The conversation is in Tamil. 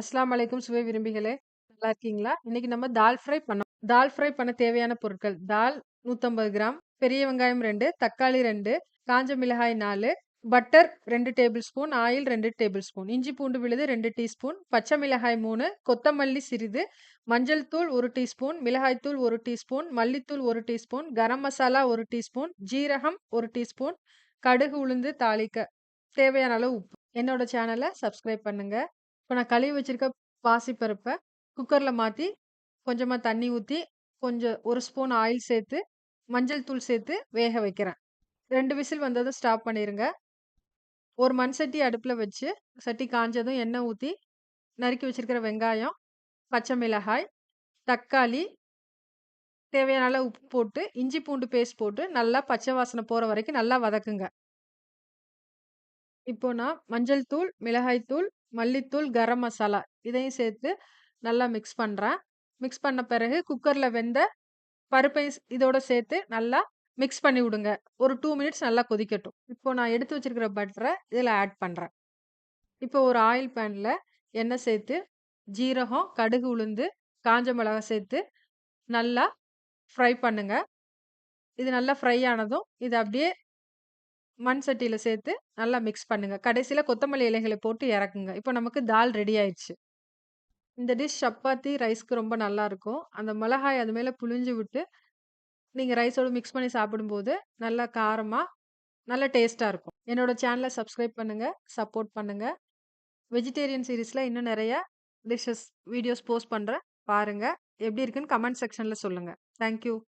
அஸ்லாம் அலைக்கும் சுவை விரும்பிகளே! நல்லா இருக்கீங்களா? இன்னைக்கு நம்ம தால் ஃப்ரை பண்ணோம் தால் ஃப்ரை பண்ண தேவையான பொருட்கள்: தால் 150 கிராம், பெரிய வெங்காயம் ரெண்டு தக்காளி ரெண்டு காஞ்ச மிளகாய் நாலு பட்டர் ரெண்டு டேபிள் ஸ்பூன், ஆயில் ரெண்டு டேபிள் ஸ்பூன், இஞ்சி பூண்டு விழுது ரெண்டு டீஸ்பூன், பச்சை மிளகாய் மூணு கொத்தமல்லி சிறிது, மஞ்சள் தூள் ஒரு டீஸ்பூன், மிளகாய் தூள் ஒரு டீஸ்பூன், மல்லித்தூள் ஒரு டீஸ்பூன், கரம் மசாலா ஒரு டீஸ்பூன், ஜீரகம் ஒரு டீஸ்பூன், கடுகு, உளுந்து தாளிக்க தேவையான அளவு உப்பு. என்னோட சேனலை சப்ஸ்கிரைப் பண்ணுங்கள் இப்போ நான் கழுவி வச்சிருக்க பாசிப்பருப்பை குக்கரில் மாற்றி கொஞ்சமாக தண்ணி ஊற்றி கொஞ்சம் ஒரு ஸ்பூன் ஆயில் சேர்த்து, மஞ்சள் தூள் சேர்த்து வேக வைக்கிறேன். ரெண்டு விசில் வந்ததும் ஸ்டாப் பண்ணிடுங்க ஒரு மண் சட்டி அடுப்பில் வச்சு, சட்டி காஞ்சதும் எண்ணெய் ஊற்றி நறுக்கி வச்சுருக்கிற வெங்காயம், பச்சை மிளகாய், தக்காளி, தேவையான அளவு உப்பு போட்டு, இஞ்சி பூண்டு பேஸ்ட் போட்டு, நல்லா பச்சை வாசனை போகிற வரைக்கும் நல்லா வதக்குங்க. இப்போ நான் மஞ்சள் தூள், மிளகாய் தூள், மல்லித்தூள், கரம் மசாலா இதையும் சேர்த்து நல்லா மிக்ஸ் பண்ணுறேன் மிக்ஸ் பண்ண பிறகு குக்கரில் வெந்த பருப்பையும் இதோட சேர்த்து நல்லா மிக்ஸ் பண்ணி விடுங்க. ஒரு டூ மினிட்ஸ் நல்லா கொதிக்கட்டும். இப்போ நான் எடுத்து வச்சிருக்கிற பட்டரை இதில் ஆட் பண்ணுறேன் இப்போ ஒரு ஆயில் பேனில் எண்ணெய் சேர்த்து, ஜீரகம், கடுகு, உளுந்து, காஞ்ச மிளகாய் சேர்த்து நல்லா ஃப்ரை பண்ணுங்கள் இது நல்லா ஃப்ரை ஆனதும், இது அப்படியே மண் சட்டியில் சேர்த்து நல்லா மிக்ஸ் பண்ணுங்க. கடைசியில கொத்தமல்லி இலைகளை போட்டு இறக்குங்க. இப்போ நமக்கு தால் ரெடி ஆயிடுச்சு. இந்த டிஷ் சப்பாத்தி, ரைஸ்க்கு ரொம்ப நல்லாருக்கும். அந்த மிளகாய் அது மேல புழிஞ்சு விட்டு, நீங்க ரைஸோட மிக்ஸ் பண்ணி சாப்பிடும்போது, நல்லா காரமா, நல்ல டேஸ்ட்டா இருக்கும். என்னோட சேனல சப்ஸ்கிரைப் பண்ணுங்க, சப்போர்ட் பண்ணுங்க. வெஜிடேரியன் சீரிஸ்ல இன்னும் நெறைய டிஷ்ஷஸ், வீடியோஸ் போஸ்ட் பண்றேன். பாருங்க. எப்படி இருக்குன்னு கமெண்ட் செக்ஷன்ல சொல்லுங்க. Thank you.